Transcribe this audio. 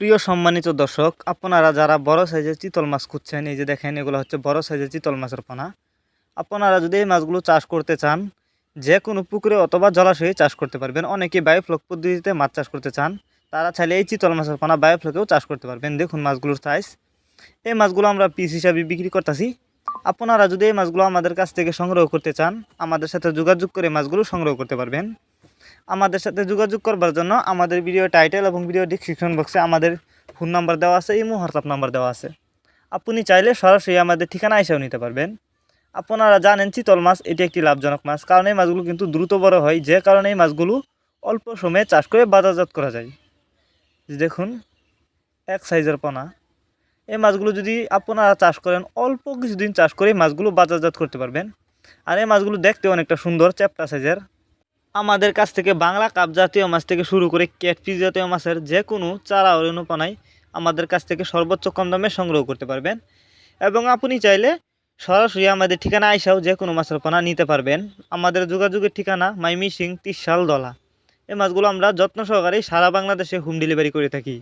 প্রিয় সম্মানিত দর্শক, আপনারা যারা বড় সাইজের চিতল মাছ খুঁজছেন, এই যে দেখেন, এগুলো হচ্ছে বড় সাইজের চিতল মাছের পোনা। আপনারা যদি এই মাছগুলো চাষ করতে চান, যে কোনো পুকুরে অথবা জলাশয়ে চাষ করতে পারবেন। অনেকে বায়োফ্লক পদ্ধতিতে মাছ চাষ করতে চান, তারা চাইলে এই চিতল মাছের পোনা বায়োফ্লকেও চাষ করতে পারবেন। দেখুন মাছগুলোর সাইজ এই মাছগুলো আমরা পিস হিসাবে বিক্রি করতেছি। আপনারা যদি এই মাছগুলো আমাদের কাছ থেকে সংগ্রহ করতে চান, আমাদের সাথে যোগাযোগ করে মাছগুলো সংগ্রহ করতে পারবেন। আমাদের সাথে যোগাযোগ করবার জন্য আমাদের ভিডিও টাইটেল এবং ভিডিও ডিসক্রিপশন বক্সে আমাদের ফোন নাম্বার দেওয়া আছে, ইমো হোয়াটসঅ্যাপ নাম্বার দেওয়া আছে। আপনি চাইলে সরাসরি আমাদের ঠিকানা এসেও নিতে পারবেন। আপনারা জানেন চিতল মাছ, এটি একটি লাভজনক মাছ, কারণ এই মাছগুলো কিন্তু দ্রুত বড় হয়, যে কারণে এই মাছগুলো অল্প সময়ে চাষ করে বাজারজাত করা যায়। দেখুন, এক সাইজের পোনা। এই মাছগুলো যদি আপনারা চাষ করেন, অল্প কিছুদিন চাষ করে মাছগুলো বাজারজাত করতে পারবেন। আর এই মাছগুলো দেখতে অনেকটা সুন্দর, চ্যাপটা সাইজের। আমাদের কাছ থেকে বাংলা কাপ জাতীয় মাছ থেকে শুরু করে ক্যাটফিস জাতীয় মাছের যে কোনো চারা অনুপানায় আমাদের কাছ থেকে সর্বোচ্চ কম দামে সংগ্রহ করতে পারবেন। এবং আপনি চাইলে সরাসরি আমাদের ঠিকানা আইসাও যে কোনো মাছের পোনা নিতে পারবেন। আমাদের যোগাযোগের ঠিকানা মাইমি সিং তিসাল দলা এই মাছগুলো আমরা যত্ন সহকারে সারা বাংলাদেশে হোম ডেলিভারি করে থাকি।